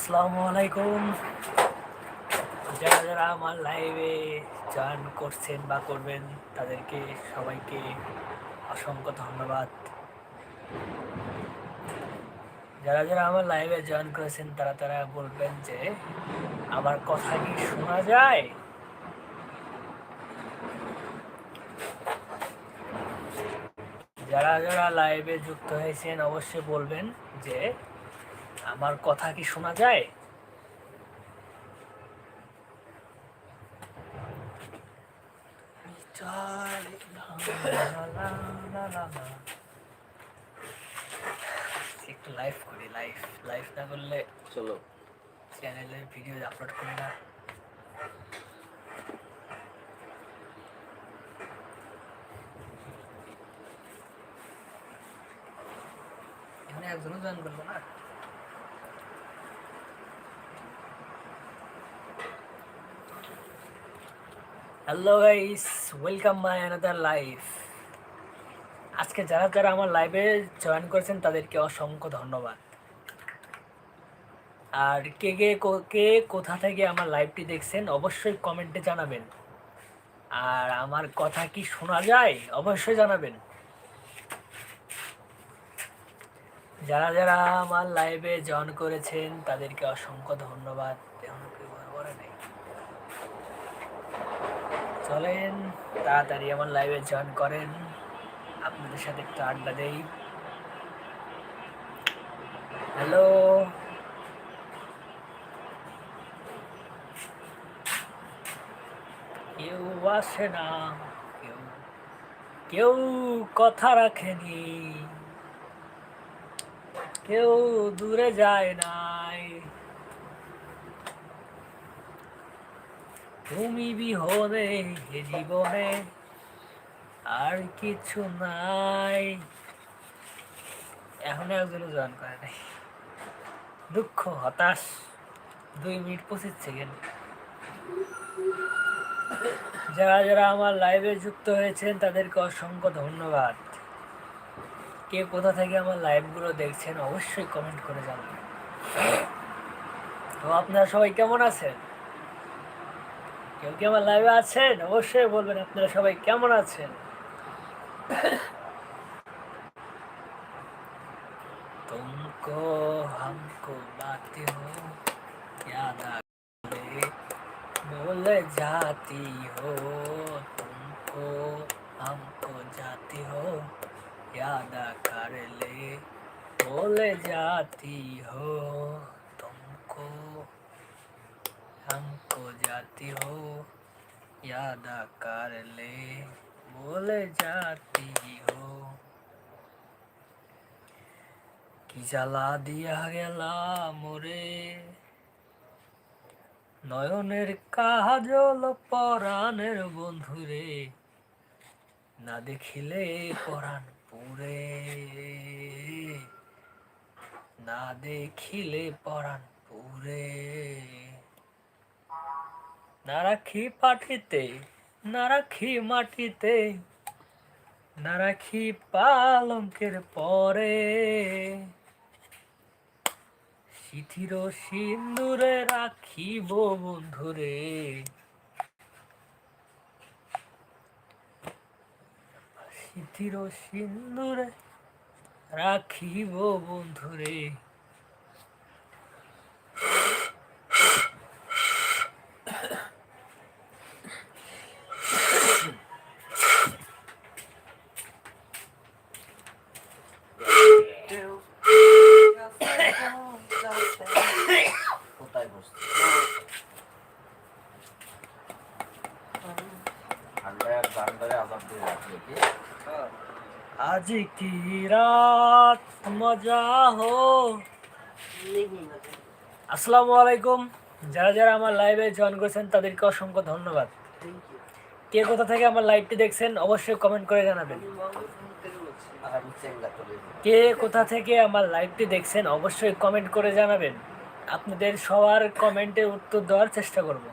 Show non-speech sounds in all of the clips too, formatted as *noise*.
আসসালামু আলাইকুম যারা যারা আমার লাইভে জয়েন করছেন বা করবেন, তাদেরকে সবাইকে অসংখ্য ধন্যবাদ। যারা যারা আমার লাইভে জয়েন করেছেন, তারা তারা বলবেন যে, আমার কথা কি শোনা যায়? যারা যারা লাইভে যুক্ত হয়েছেন, অবশ্যই বলবেন যে আমার কথা কি শোনা যায়? একটু লাইভ করি লাইভ লাইভ না করলে চলো। চ্যানেলে ভিডিও আপলোড করি না। এখানে একজনও জয়েন করব না? Hello guys welcome my another life আজকে যারা যারা আমার লাইভে জয়েন করেছেন, তাদেরকে অসংখ্য ধন্যবাদ। আর কে কে কো- কোথা থেকে আমার লাইভটি দেখছেন, অবশ্যই কমেন্টে জানাবেন। আর আমার কথা কি শোনা যায়, অবশ্যই জানাবেন। যারা যারা আমার লাইভে জয়েন করেছেন, তাদেরকে অসংখ্য ধন্যবাদ এখন কেউ বরাবর নেই চলেন, তাড়াতাড়ি আমার লাইভে জয়েন করেন। আপনাদের সাথে একটু আড্ডা দেই। হ্যালো কেউ আসে না। কেউ কেউ কথা রাখেনি। কেউ দূরে যায় নাই তুমি বিহনে এ জীবনে আর কিছু নাই। এখন একজনও জয়েন করে নাই। দুঃখ, হতাশ, দুই মিনিট পঁচিশ সেকেন্ড। যারা যারা আমার লাইভে যুক্ত হয়েছেন, তাদেরকে অসংখ্য ধন্যবাদ। কে কোথা থেকে আমার লাইভগুলো দেখছেন, অবশ্যই কমেন্ট করে জানাবেন। তো আপনারা সবাই কেমন আছেন? কেউ কি আমার লাইভে আছেন অবশ্যই বলবেন আপনারা সবাই কেমন আছেন तुमको हमको बातें हो याद आए बोल जाती हो तुमको हमको जाती हो याद कर ले बोल जाती हो तुमको हमको जाती हो याद कर ले बोल जाती हो কি জ্বালা দিয়া গেলা মোরে নয়নের কাজল পরাণের বন্ধুরে না দেখিলে পরাণ পুরে না দেখিলে পরাণ পুরে না রাখি পাঠিতে না রাখি মাটিতে না রাখি পালঙ্কের পরে। সিথির সিন্দুরে রাখিব বন্ধুরে। সিথির সিন্দুরে রাখিব বন্ধুরে। কোথায় আজ কি রাত? মজা হো। আসসালামু আলাইকুম। যারা যারা আমার লাইভে জয়েন করেছেন তাদেরকে অসংখ্য ধন্যবাদ। কে কোথা থেকে আমার লাইভটি দেখছেন অবশ্যই কমেন্ট করে জানাবেন। কে কোথা থেকে আমার লাইভটি দেখছেন অবশ্যই কমেন্ট করে জানাবেন। আপনাদের সবার কমেন্টের উত্তর দেওয়ার চেষ্টা করব।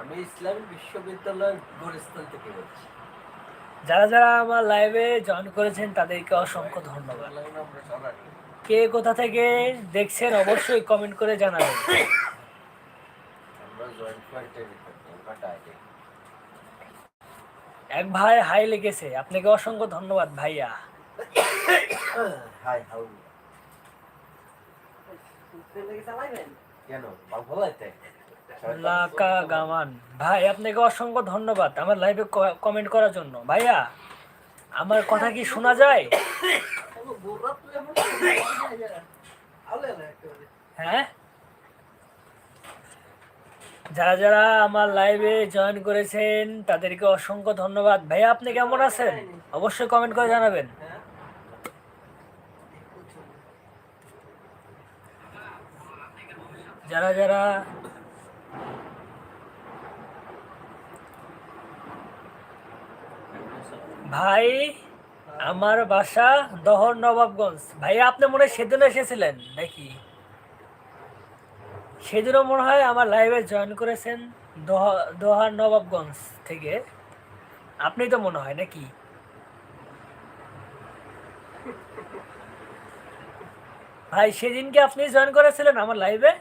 আমি ইসলামী বিশ্ববিদ্যালয়ের গোরস্থান থেকে বলছি। যারা যারা আমার লাইভে জয়েন করেছেন তাদেরকে অসংখ্য ধন্যবাদ। কে কোথা থেকে দেখছেন অবশ্যই কমেন্ট করে জানাবেন। আমরা জয়েন্ট এক ভাই হাই লিখেছে আপনাকে অসংখ্য ধন্যবাদ ভাইয়া। Hi how can? বাল ফলাইতে লাকা গামান ভাই আপনাকে অসংখ্য ধন্যবাদ আমার লাইভে কমেন্ট করার জন্য। ভাইয়া আমার কথা কি শোনা যায়? *coughs* হ্যাঁ? যারা যারা আমার লাইভে জয়েন করেছেন, তাদেরকে অসংখ্য ধন্যবাদ। ভাইয়া, আপনি কেমন আছেন? অবশ্যই কমেন্ট করে জানাবেন। যারা যারা ভাই, আমার বাসা দহর নবাবগঞ্জ। ভাইয়া, আপনি মনে হয় সেদিন এসেছিলেন নাকি? সেদিনও মনে হয় আমার লাইভে জয়েন করেছেন দোহা- দোহার নবাবগঞ্জ থেকে। আপনি তো মনে হয় নাকি? ভাই, সেদিনকে আপনি জয়েন করেছিলেন আমার লাইভে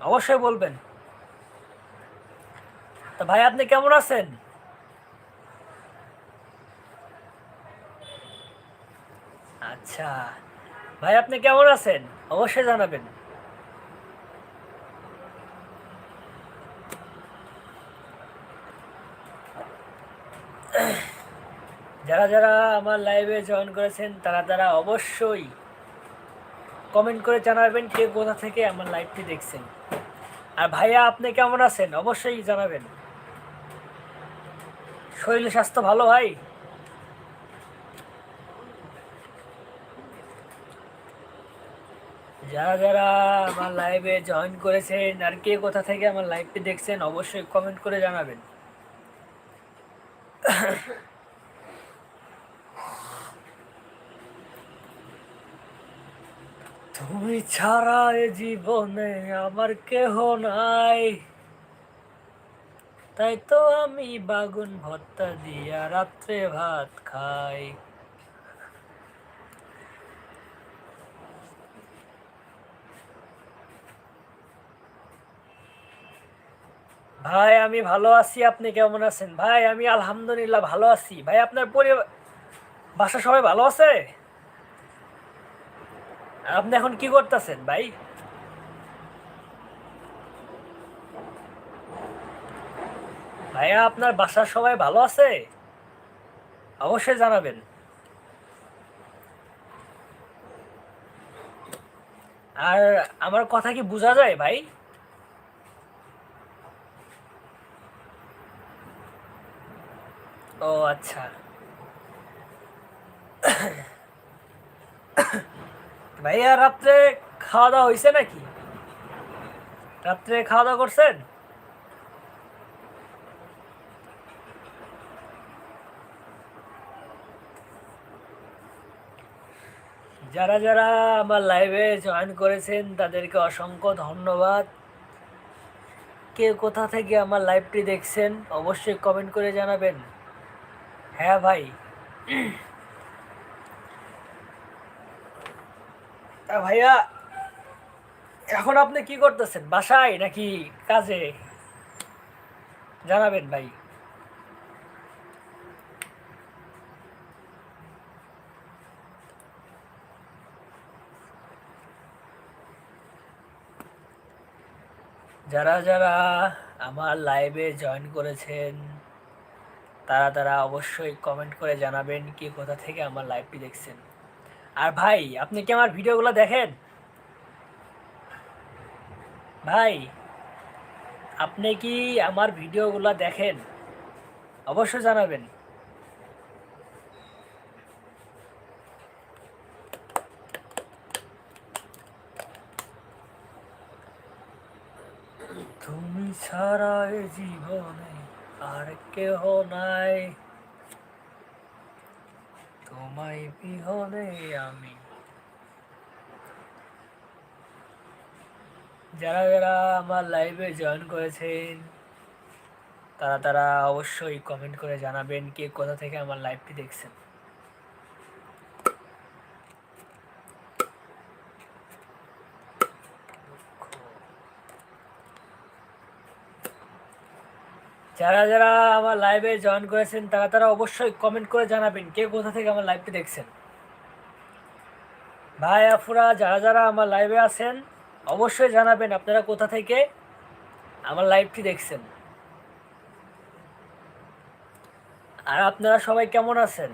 অবশ্যই বলবেন। তা ভাই, আপনি কেমন আছেন? আচ্ছা। ভাই, আপনি কেমন আছেন? অবশ্যই জানাবেন। যারা যারা আমার লাইভে জয়েন করেছেন, তারা তারা অবশ্যই কমেন্ট করে জানাবেন কে কোথা থেকে আমার লাইভটি দেখছেন। আর ভাইয়া, আপনি কেমন আছেন? অবশ্যই জানাবেন। শরীর স্বাস্থ্য ভালো ভাই? যারা যারা আমার লাইভে জয়েন করেছেন আর কে কোথা থেকে আমার লাইভটি দেখছেন, অবশ্যই কমেন্ট করে জানাবেন। *coughs* তুমি ছাড়া এ জীবনে আমার কেহ নাই। তাই তো আমি বাগুন ভত্তা দিয়া রাত্রে ভাত খাই। ভাই, আমি ভালো আছি। আপনি কেমন আছেন? ভাই, আমি আলহামদুলিল্লাহ ভালো আছি। ভাই, আপনার পরিবার বাসা সবাই ভালো আছে? আপনি এখন কি করতেছেন ভাই? ভাইয়া আপনার বাসার সবাই ভালো আছে? অবশ্যই জানাবেন। আর আমার কথা কি বোঝা যায় ভাই? আচ্ছা। ভাইয়া, রাত্রে খাওয়া দাওয়া হয়েছে নাকি? রাত্রে খাওয়া দাওয়া করছেন? যারা যারা আমার লাইভে জয়েন করেছেন, তাদেরকে অসংখ্য ধন্যবাদ। কে কোথা থেকে আমার লাইভটি দেখছেন, অবশ্যই কমেন্ট করে জানাবেন। হ্যাঁ ভাই। তা ভাইয়া, এখন আপনি কি করতেছেন? বাসায় নাকি কাজে? জানাবেন ভাই। যারা যারা আমার লাইভে জয়েন করেছেন তারা তারা অবশ্যই কমেন্ট করে জানাবেন কি কোথা থেকে আমার লাইভটি দেখছেন। আর ভাই, আপনি কি আমার ভিডিওগুলো দেখেন? ভাই, আপনি কি আমার ভিডিওগুলো দেখেন? অবশ্যই জানাবেন। তুমি ছাড়া জীবনে আর কেহ নাই। তোমায় বিহনে আমি। যারা যারা আমার লাইভে জয়েন করেছেন, তারা তারা অবশ্যই কমেন্ট করে জানাবেন কে কোথা থেকে আমার লাইভটি দেখছেন। যারা যারা আমার লাইভে জয়েন করেছেন, তারা তারা অবশ্যই কমেন্ট করে জানাবেন কে কোথা থেকে আমার লাইভটি দেখছেন। ভাই আফুরা যারা যারা আমার লাইভে আছেন, অবশ্যই জানাবেন আপনারা কোথা থেকে আমার লাইভটি দেখছেন। আর আপনারা সবাই কেমন আছেন?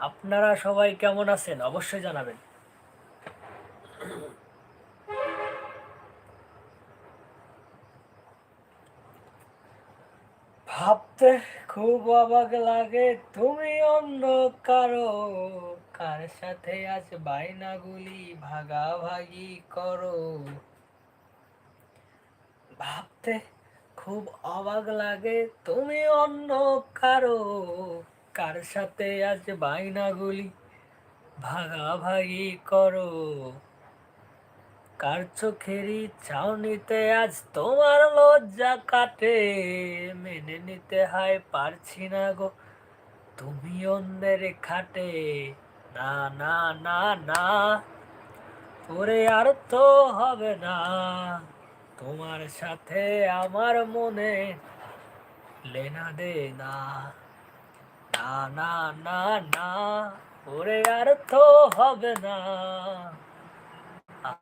আপনারা সবাই কেমন আছেন? অবশ্যই জানাবেন। ভাবতে খুব অবাক লাগে, তুমি অন্য কারও। কার সাথে আজ বাইনাগুলি ভাগাভাগি করো? ভাবতে খুব অবাক লাগে, তুমি অন্য কারও। কার সাথে আজ বাইনাগুলি ভাগাভাগি করো? কার চোখেরই চাউনিতে আজ তোমার লজ্জা কাটে? মেনে নিতে হয় পারছি না গো তুমি অন্যের খাটে। না না না না, ওরে আর তো হবে না। তোমার সাথে আমার মনে লেনা দে না না না না না, ওরে আর তো হবে না।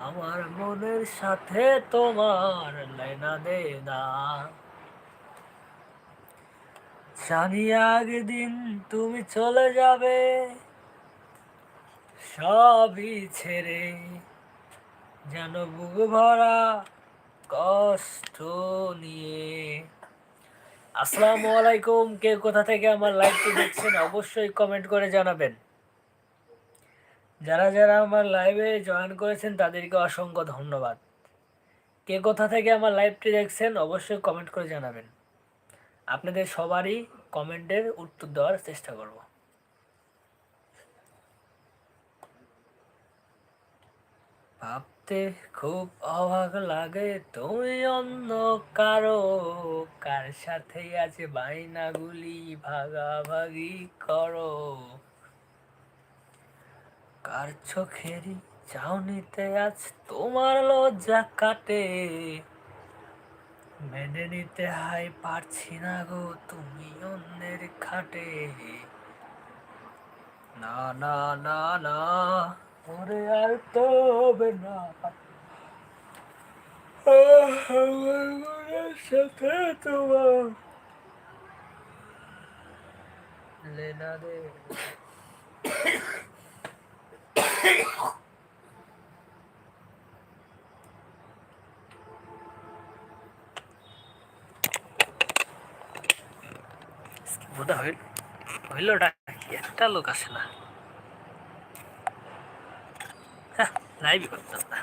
আমার মনের সাথে তোমার লেনা দে না জানি একদিন তুমি চলে যাবে, সবই ছেড়ে যেন বুক ভরা কষ্ট নিয়ে। আসসালামু আলাইকুম। কে কোথা থেকে আমার লাইভটি দেখছেন, অবশ্যই কমেন্ট করে জানাবেন। যারা যারা আমার লাইভে জয়েন করেছেন, তাদেরকে অসংখ্য ধন্যবাদ। কে কোথা থেকে আমার লাইভটি দেখছেন, অবশ্যই কমেন্ট করে জানাবেন। আপনাদের সবারই কমেন্টের উত্তর দেওয়ার চেষ্টা করব। ভাবতে খুব অবাক লাগে। তুমি অন্য কারও, কার সাথে আছে বাইনাগুলি ভাগাভাগি করো? কার চোখেরই চাউনিতে আজ তোমার লজ্জা কাটে? মেনে নিতে হয় পারছি না গো তুমি অন্যের খাটে। না না না না। ওরে আর তো হবে না আমার সাথে তোমার লেনা দে বোধ হইল হইলটা কি? একটা লোক আসে না? হ্যাঁ লাইভই করতেছ না